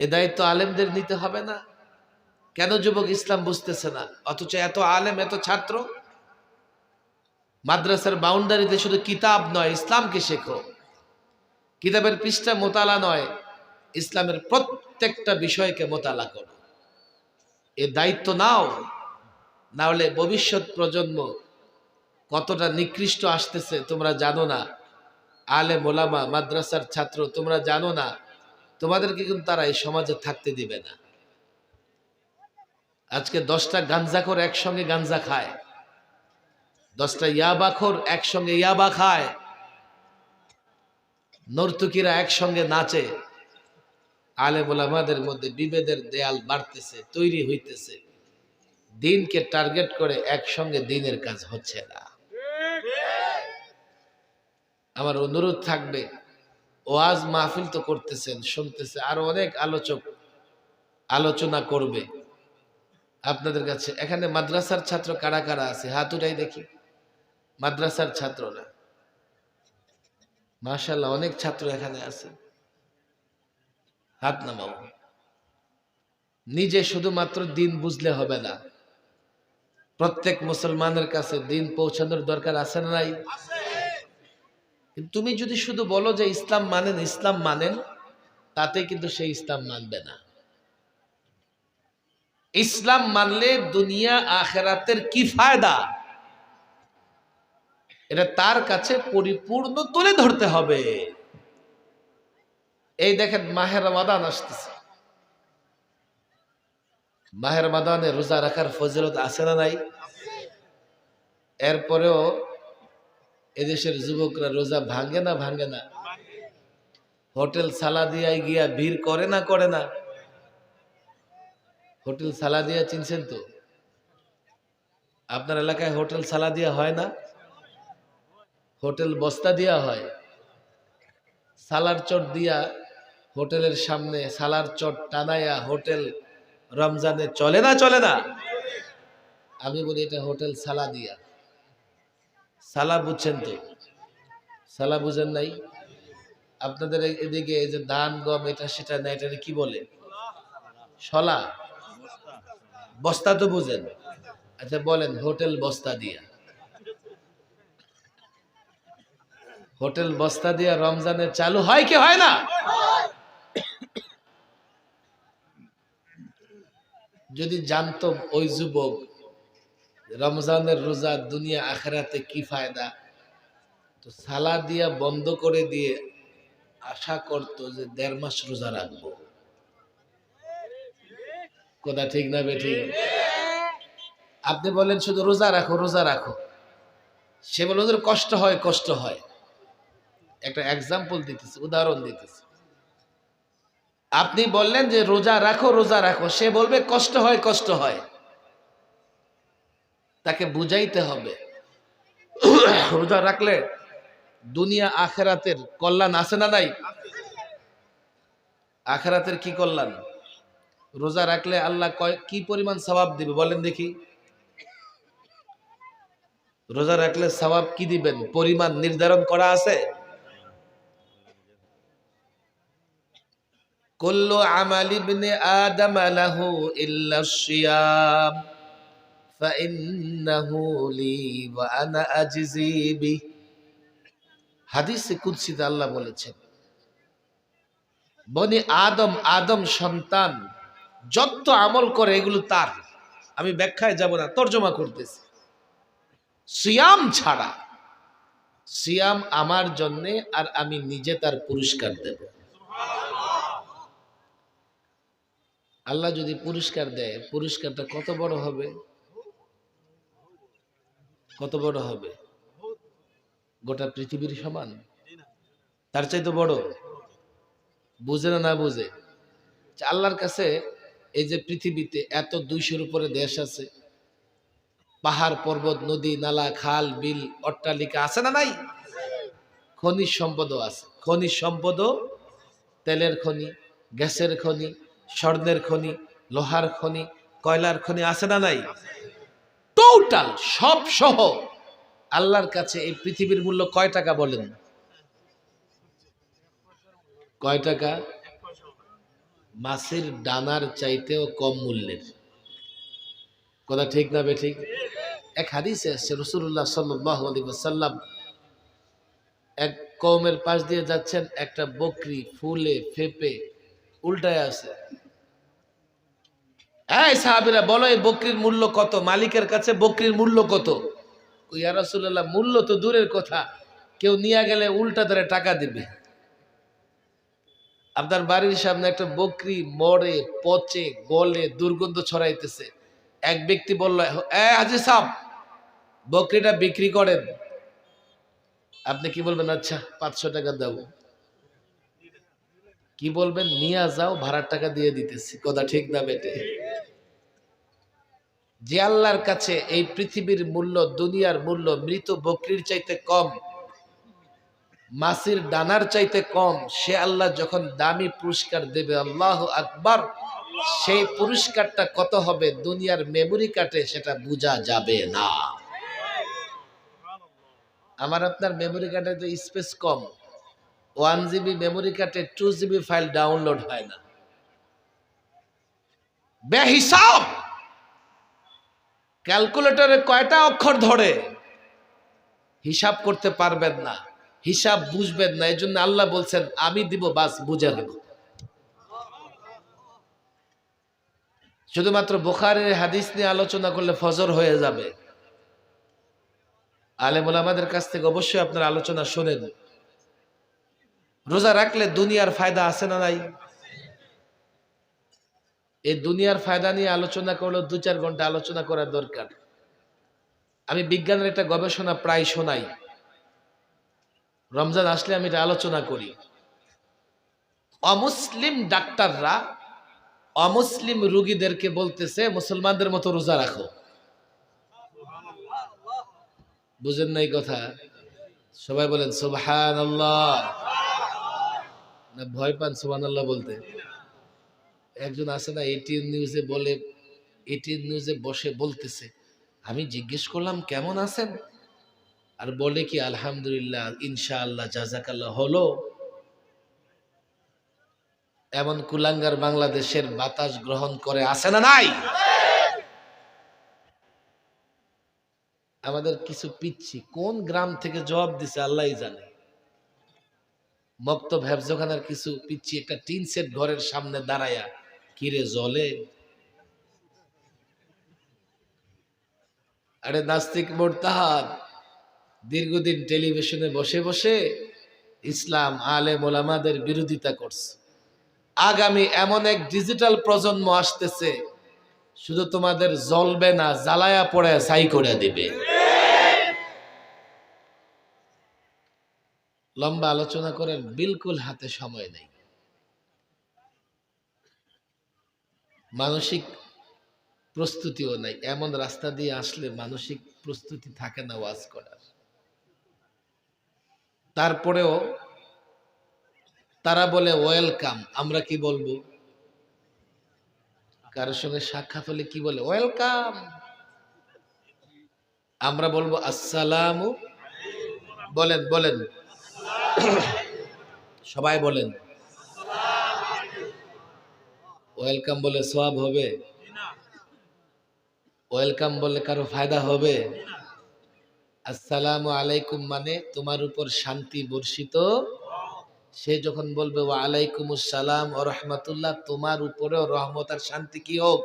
এ দায়িত্ব আলেমদের নিতে হবে না। কেন যুবক ইসলাম বুঝতেছে না? অথচ এত আলেম, এত ছাত্র? মাদ্রাসার বাউন্ডারিতে শুধু কিতাব নয়, ইসলামকে শেখো। কিতাবের পৃষ্ঠা মোতালা নয়, ইসলামের প্রত্যেকটা বিষয়কে মোতালা করো। এ দায়িত্ব নাও, না হলে ভবিষ্যৎ প্রজন্ম কতটা নিকৃষ্ট আসতেছে তোমরা জানো না। আলে মোলামা মাদ্রাসার ছাত্র তোমরা জানো না। তোমাদেরকে কিন্তু তারা এই সমাজে থাকতে দিবে না। আজকে দশটা গাঞ্জাখোর একসঙ্গে গাঞ্জা খায়। দশটা ইয়াবাখোর একসঙ্গে ইয়াবা খায়। নর্তুকিরা একসঙ্গে নাচে। আলে মোলামাদের মধ্যে বিভেদের দেয়াল বাড়তেছে, তৈরি হইতেছে। দিনকে টার্গেট করে একসঙ্গে দিনের কাজ হচ্ছে না। আমার অনুরোধ থাকবে ওয়াজ মাহফিল তো করতেছেন, শুনতেছে, আরও অনেক আলোচক আলোচনা করবে। আপনাদের কাছে, এখানে মাদ্রাসার ছাত্র কারা কারা আছে? হাত উঠাই দেখি। মাদ্রাসার ছাত্ররা। মাশাল্লাহ অনেক ছাত্র এখানে আছে। হাত নামাও। নিজে শুধুমাত্র দিন বুঝলে হবে না। প্রত্যেক মুসলমানের কাছে দিন পৌঁছানোর দরকার আছে না নাই? কিন্তু তুমি যদি শুধু বলো যে ইসলাম মানেন ইসলাম মানেন তাতে কিন্তু সে ইসলাম মানবে না। ইসলাম মানলে দুনিয়া আখেরাতের কি ফায়দা? এটা তার কাছে পরিপূর্ণ তুলে ধরতে হবে। এই দেখেন, মাহের মাদান আসতেছে। মাহের মাদানে রোজা রাখার ফজিলত আছে না নাই? এরপরেও এদেশের যুবকরা রোজা ভাঙ্গে না ভাঙ্গে না। হোটেল সালাদিয়ায় গিয়া ভিড় করে না করে না। হোটেল সালাদিয়া চিনছেন তো? আপনার এলাকায় হোটেল সালাদিয়া হয় না? হোটেল বস্তা দিয়া হয়। সালার চট দিয়া হোটেলের সামনে সালার চট টানাইয়া হোটেল রমজানে চলে না চলে না? আমি বলি এটা হোটেল সালা দিয়া সালা বুঝছেন তো? সালা বুঝেন নাই? আপনাদের এদিকে এই যে ধান, গম, এটা, সেটা না এটা কি বলে? সলা? বস্তা তো বুঝেন। আচ্ছা বলেন, হোটেল বস্তা দিয়া। হোটেল বস্তা দিয়া রমজানে চালু হয় কি হয় না? যদি জানতো ওই যুবক রমজানের রোজা দুনিয়া আখেরাতে কি ফায়দা? তো সালা দিয়া বন্ধ করে দিয়ে আশা করতো যে দেড় মাস রোজা রাখব। কথা ঠিক না বেঠিক আপনি বলেন শুধু রোজা রাখো রোজা রাখো। সে বলে ওদের কষ্ট হয় কষ্ট হয়। একটা এক্সাম্পল দিতেছে, উদাহরণ দিতেছে। আপনি বললেন যে রোজা রাখো রোজা রাখো। সে বলবে, কষ্ট হয় কষ্ট হয়। তাকে বুঝাইতে হবে। রোজা রাখলে দুনিয়া আখেরাতের কল্যাণ আছে না নাই? আখেরাতের কি কল্যাণ? রোজা রাখলে আল্লাহ কয়, কি পরিমাণ সবাব দিবে বলেন দেখি। রোজা রাখলে সবাব কি দিবেন? পরিমাণ নির্ধারণ করা আছে? কুল্লু আমাল ইবনে আদম লাহু ইল্লা সিয়াম। فإنه لي وأنا أجزي به হাদিসে কুদসিতে আল্লাহ বলেছেন বনি আদম আদম সন্তান যত আমল করে এগুলো তার আমি ব্যাখ্যায় যাব না তর্জমা করতেছি সিয়াম ছাড়া সিয়াম আমার জন্যে আর আমি নিজে তার পুরস্কার দেব আল্লাহ যদি পুরস্কার দেয় পুরস্কারটা কত বড় হবে কত বড় হবে? গোটা পৃথিবীর সমান? তার চাইতে বড়? বুঝে না না বুঝে? আল্লাহর কাছে এই যে পৃথিবীতে এত দুইশোর উপরে দেশ আছে, পাহাড়, পর্বত, নদী, নালা, খাল, বিল, অট্টালিকা আছে না নাই? খনিজ সম্পদও আছে। খনিজ সম্পদও তেলের খনি, গ্যাসের খনি, স্বর্ণের খনি, লোহার খনি, কয়লার খনি আছে না নাই? টোটাল সব সহ। আল্লাহর কাছে এই পৃথিবীর মূল্য কয় টাকা বলেন? কয় টাকা? মাছের ডানার চাইতেও কম মূল্যের। কথা ঠিক না বে ঠিক? এক হাদিসে আসছে রসুল্লাহ সাল্লাম এক কৌমের পাশ দিয়ে যাচ্ছেন, একটা বকরি ফুলে ফেপে উল্টায় আছে এই সাহাবিরা, বলো এই বকরির মূল্য কত? মালিকের কাছে বকরির মূল্য কত? ইয়া রাসূলুল্লাহ, মূল্য তো দূরের কথা। কেউ নিয়ে গেলে উল্টা ধরে টাকা দিবে। আপনার বাড়ির সামনে একটা বকরি মরে, পচে, গলে, দুর্গন্ধ ছড়াইতেছে। এক ব্যক্তি বলল, এ আজি সাহ বকরিটা বিক্রি করেন। আপনি কি বলবেন আচ্ছা পাঁচশো টাকা দাও। কি বলবেন? নিয়ে যাও, ভাড়ার টাকা দিয়ে দিতেছি। কথা ঠিক না বেটে। যে আল্লাহর কাছে এই পৃথিবীর মূল্য, দুনিয়ার মূল্য, মৃত বকরির চাইতে কম, মাসির দানার চাইতে কম, সে আল্লাহ যখন দামি পুরস্কার দেবে, আল্লাহ আকবার, সেই পুরস্কারটা কত হবে দুনিয়ার মেমোরি কার্ডে সেটা বোঝা যাবে না। আমার আপনার মেমোরি কার্ডে তো স্পেস কম। ওয়ান জিবি মেমোরি কার্ডে টু জিবি ফাইল ডাউনলোড হয় না। বেহিসাব! ক্যালকুলেটরে কয়টা অক্ষর ধরে? হিসাব করতে পারবেন না। হিসাব বুঝবেন না। এই জন্য আল্লাহ বলছেন, আমি দিব, বাস বুঝে দেব শুধুমাত্র বোখারের হাদিস নিয়ে আলোচনা করলে ফজর হয়ে যাবে। আলেমুল আমাদের কাছ থেকে অবশ্যই আপনার আলোচনা শোনেন। রোজা রাখলে দুনিয়ার ফায়দা আছে না নাই? এই দুনিয়ার ফায়দা নিয়ে আলোচনা করলেও দু চার ঘণ্টা আলোচনা করার দরকার। আমি বিজ্ঞানের একটা গবেষণা প্রায় শোনাই। রমজান আসলে আমি এটা আলোচনা করি। অমুসলিম ডাক্তাররা অমুসলিম রুগীদেরকে বলতেছে, মুসলমানদের মতো রোজা রাখো। বুঝেন নাই কথা? সবাই বলেন সুবহান আল্লাহ ভয় পান সুবহান আল্লাহ বলতে? একজন আছে না এটিএন নিউজে বলে এটিএন নিউজে বসে বলতেছে। আমি জিজ্ঞেস করলাম, কেমন আছেন? আর বলে কি, আলহামদুলিল্লাহ, ইনশাআল্লাহ জাজাকাল্লাহ হলো। এমন কুলাঙ্গার বাংলাদেশের বাতাস গ্রহণ করে আসে না নাই? আমাদের কিছু পিচ্ছি কোন গ্রাম থেকে জবাব দিছে, আল্লাহই জানে। মক্তব হেফজখানার কিছু পিচ্ছি একটা টিন সেট ঘরের সামনে দাঁড়ায়া কিরে জলে। আরে নাস্তিক মোরতাহাদ, দীর্ঘদিন টেলিভিশনে বসে বসে ইসলাম আলে মোলামাদের বিরোধিতা করছে। আগামী এমন এক ডিজিটাল প্রজন্ম আসতেছে, শুধু তোমাদের জ্বলবে না, জ্বালায়া পড়ে সাই করে দিবে। লম্বা আলোচনা করার বিলকুল হাতে সময় নেই। মানসিক প্রস্তুতিও নাই। এমন রাস্তা দিয়ে আসলে মানসিক প্রস্তুতি থাকে না ওয়াজ করার। তারপরেও তারা বলে, ওয়েলকাম। আমরা কি বলব? কারোর সঙ্গে সাক্ষাৎ হলে কি বলে? ওয়েলকাম। আমরা বলব, আসসালামু। বলেন বলেন। সবাই বলেন। ওয়েলকাম বলে সব হবে। ওয়েলকাম বলে কারও ফায়দা হবে। আসসালামু আলাইকুম মানে তোমার উপর শান্তি বর্ষিত। সে যখন বলবে ওয়া আলাইকুম আসসালাম ও রহমতুল্লাহ তোমার উপরেও রহমত আর শান্তি কি হোক?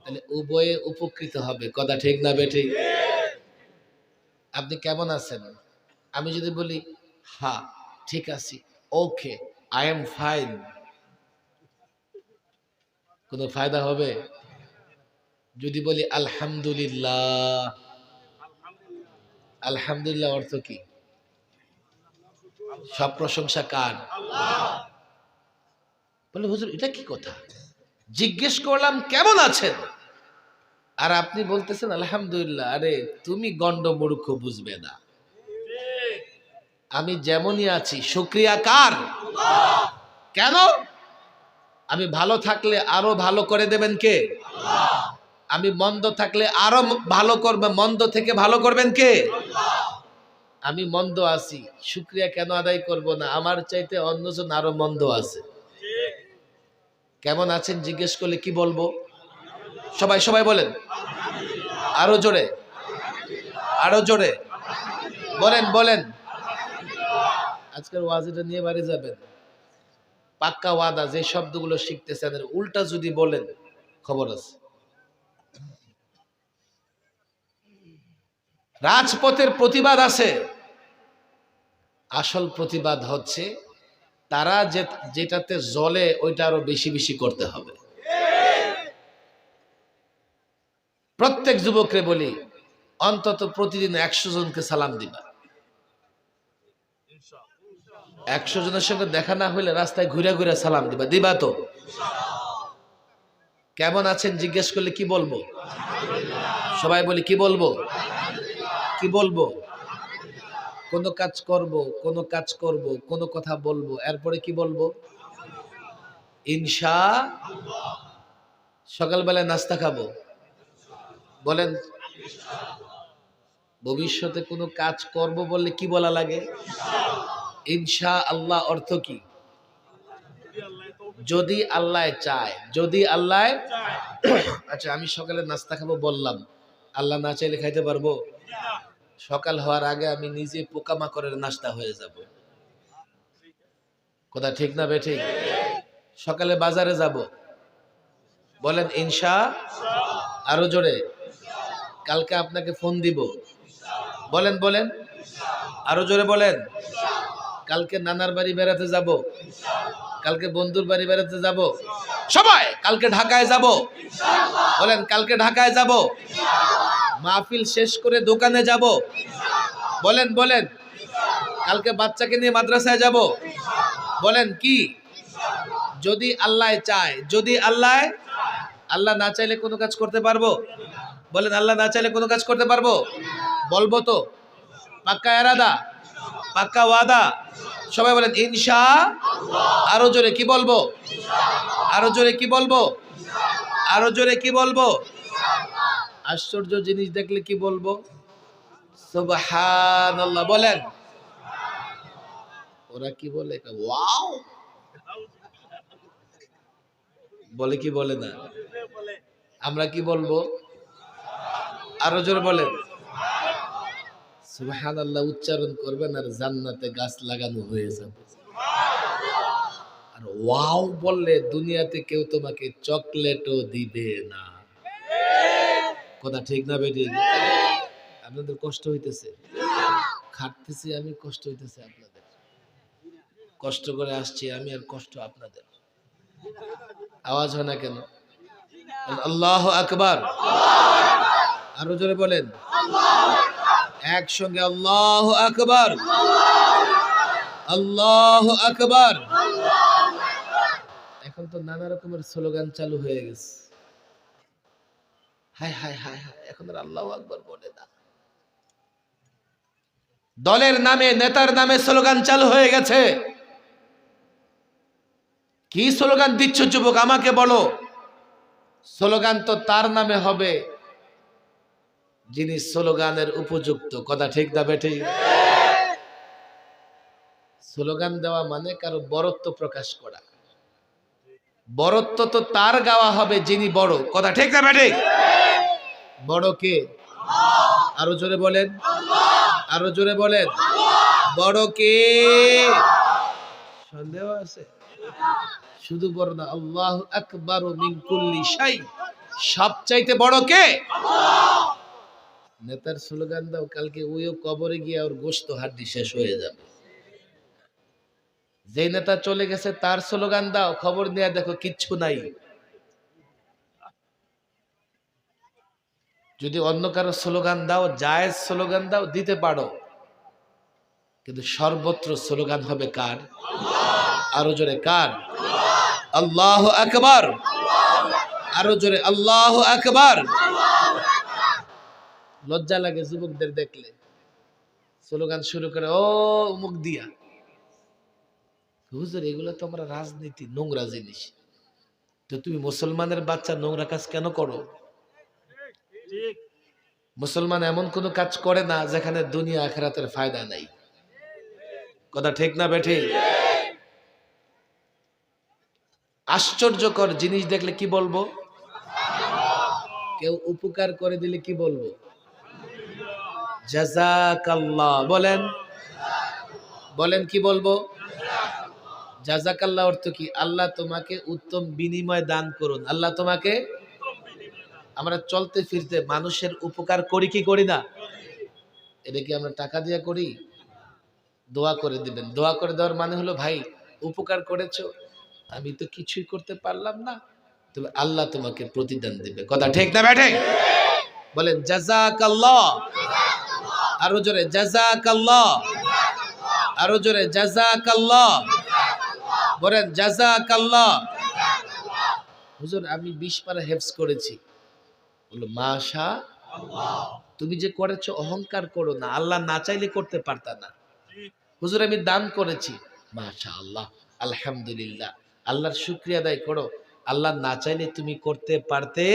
তাহলে উভয়ে উপকৃত হবে। কথা ঠিক না বেঠি? আপনি কেমন আছেন? আমি যদি বলি, হা, ঠিক আছি। ওকে আই এম ফাইন কোনো ফায়দা হবে? যদি বলি আলহামদুলিল্লাহ। আলহামদুলিল্লাহ অর্থ কি? সব প্রশংসা কার? বলে, হুজুর, এটা কি কথা? জিজ্ঞেস করলাম, কেমন আছেন? আর আপনি বলতেছেন, আলহামদুলিল্লাহ। আরে, তুমি গন্ড মূর্খ বুঝবে না। আমি যেমনই আছি, শুক্রিয়া কার? কেন? আমি ভালো থাকলে আরও ভালো করে দেবেন কে? আমি মন্দ থাকলে আরও ভালো করবে, মন্দ থেকে ভালো করবেন কে? আমি মন্দ আছি, শুক্রিয়া কেন আদায় করব না? আমার চাইতে অন্যজন আরও মন্দ আছে। কেমন আছেন? জিজ্ঞেস করলে কি বলব? সবাই সবাই বলেন। আরও জোরে। আরও জোরে। বলেন বলেন। আজকের ওয়াজিটা নিয়ে বাড়ি যাবেন। পাক্কা ওয়াদা, যে শব্দগুলো শিখতেছেন উল্টা যদি বলেন, খবর আছে। রাজপথের প্রতিবাদ আছে। আসল প্রতিবাদ হচ্ছে, তারা যে, যেটাতে জলে ওইটা আরও বেশি বেশি করতে হবে। প্রত্যেক যুবকরে বলি, অন্তত প্রতিদিন একশো জনকে সালাম দিবা। একশো জনের সঙ্গে দেখা না হইলে রাস্তায় ঘুরে ঘুরে সালাম দিবা দিবা তো। কেমন আছেন? জিজ্ঞেস করলে কি বলব? সবাই বলি, কি বলব? কি বলব? কোনো কাজ করব, কোনো কাজ করব, কোনো কথা বলব, এরপরে কি বলব? ইনশা, সকালবেলায় নাস্তা খাব। বলেন, ভবিষ্যতে কোনো কাজ করব বললে কি বলা লাগে? ইনশা আল্লাহ অর্থ কি? যদি আল্লাহ চায়, যদি আল্লাহ আচ্ছা আমি সকালে নাস্তা খাব বললাম। আল্লাহ না চাইলে খাইতে পারব? সকাল হওয়ার আগে আমি নিজে পোকামাকড়ের নাস্তা হয়ে যাব। কথা ঠিক না বে ঠিক? সকালে বাজারে যাব। বলেন, ইনশা আরও জোরে। কালকে আপনাকে ফোন দিব। বলেন বলেন। আরও জোরে বলেন। কালকে নানার বাড়ি বেড়াতে যাব। কালকে বন্ধুর বাড়ি বেড়াতে যাব। সবাই! কালকে ঢাকায় যাব। বলেন কালকে ঢাকায় যাব। মাহফিল শেষ করে দোকানে যাব। বলেন বলেন কালকে বাচ্চাকে নিয়ে মাদ্রাসায় যাব। বলেন কি? যদি আল্লাহ চায় যদি আল্লাহ আল্লাহ না চাইলে কোনো কাজ করতে পারব? বলেন আল্লাহ না চাইলে কোনো কাজ করতে পারব? বলব তো। পাক্কা এরাদা? পাক্কা ওয়াদা? সবাই বলেন, ইনশা আরও জোরে কি বলব? আরও জোরে কি বলব? আরও জোরে কি বলব? আশ্চর্য জিনিস দেখলে কি বলব? সুবহানাল্লাহ, বলেন। ওরা কি বলে? ওয়াও। বলে কি বলে না? আমরা কি বলব? আরও জোরে বলেন। সুবহানাল্লাহ, উচ্চারণ করবেন আর জান্নাতে গাছ লাগানো হয়ে যাবে। আর ওয়াও বললে দুনিয়াতে কেউ তোমাকে চকলেটও দিবে না। কথা ঠিক না বেটি? আপনাদের কষ্ট হইতেছে? খাটতেছি আমি, কষ্ট হইতেছে আপনাদের। কষ্ট করে আসছি আমি আর কষ্ট আপনাদের। আওয়াজ হয় না কেন? আল্লাহ আকবার। আরও জোরে বলেন। একসঙ্গে আল্লাহ আকবর। আল্লাহ আকবার। এখন তো নানা রকমের স্লোগান চালু হয়ে গেছে। হায় হায় হায় হায়, এখন আল্লাহ আকবর বলে না। দলের নামে, নেতার নামে স্লোগান চালু হয়ে গেছে। কি স্লোগান দিচ্ছ যুবক, আমাকে বলো। স্লোগান তো তার নামে হবে। যিনি স্লোগানের উপযুক্ত, কথা ঠিক না বেঠি? স্লোগান দেওয়া মানে কারও বরত্ব প্রকাশ করা। বরত্ব তো তার গাওয়া হবে যিনি বড়, কথা ঠিক না বেঠি? বড় কে? আরও জোরে বলেন। আরও জোরে বলেন। বড় কে? সন্দেহ আছে? শুধু বড় না, আল্লাহ আকবার সবচাইতে বড় কে? নেতার স্লোগান দাও, কালকে ওইও কবরে গিয়ে ওর গোস্ত হাড্ডি শেষ হয়ে যাবে। যে নেতা চলে গেছে, তার স্লোগান দাও, খবর নিয়ে দেখো কিচ্ছু নাই। যদি অন্য কারও স্লোগান দাও, জায়েজ স্লোগান দাও, দিতে পারো। কিন্তু সর্বত্র স্লোগান হবে কার? আরও জোরে কার? আল্লাহ আকবার! আরও জোরে আল্লাহ আকবার! লজ্জা লাগে যুবকদের দেখলে। স্লোগান শুরু করে, ও মুখ দিয়া। হুজুর, এগুলো তো আমরা রাজনীতি, নোংরা জিনিস। তো তুমি মুসলমানের বাচ্চা নোংরা কাজ কেন করো? মুসলমান এমন কোনো কাজ করে না যেখানে দুনিয়া আখেরাতের ফায়দা নাই। কথা ঠিক না বেঠে? আশ্চর্যকর জিনিস দেখলে কি বলব? কেউ উপকার করে দিলে কি বলব? জাজাকাল্লাহ বলেন। বলেন কি বলব? জাজাকাল্লাহ অর্থ কি? আল্লাহ তোমাকে উত্তম বিনিময় দান করুন। আল্লাহ তোমাকে আমরা চলতে ফিরতে মানুষের উপকার করি কি করি না? এটা কি আমরা টাকা দিয়ে করি? দোয়া করে দিবেন। দোয়া করে দেওয়ার মানে হলো, ভাই, উপকার করেছ। আমি তো কিছুই করতে পারলাম না। তবে আল্লাহ তোমাকে প্রতিদান দিবে। কথা ঠিক না ব্যাঠে বলেন জাজাকাল্লাহ আরও জোরে জাজাকাল্লাহ আরও জোরে জাজাকাল্লাহ বলেন জাজাকাল্লাহ হুজুর, আমি বিশ পারা হেফস করেছি। বলল, মাশা তুমি যে করেছ, অহংকার করো না। আল্লাহ না চাইলে করতে পারতা না। হুজুর, আমি দান করেছি। মাশা আল্লাহ, আলহামদুলিল্লাহ। আল্লাহর শুক্রিয়া আদায় করো। আল্লাহ না চাইলে তুমি করতে পারতে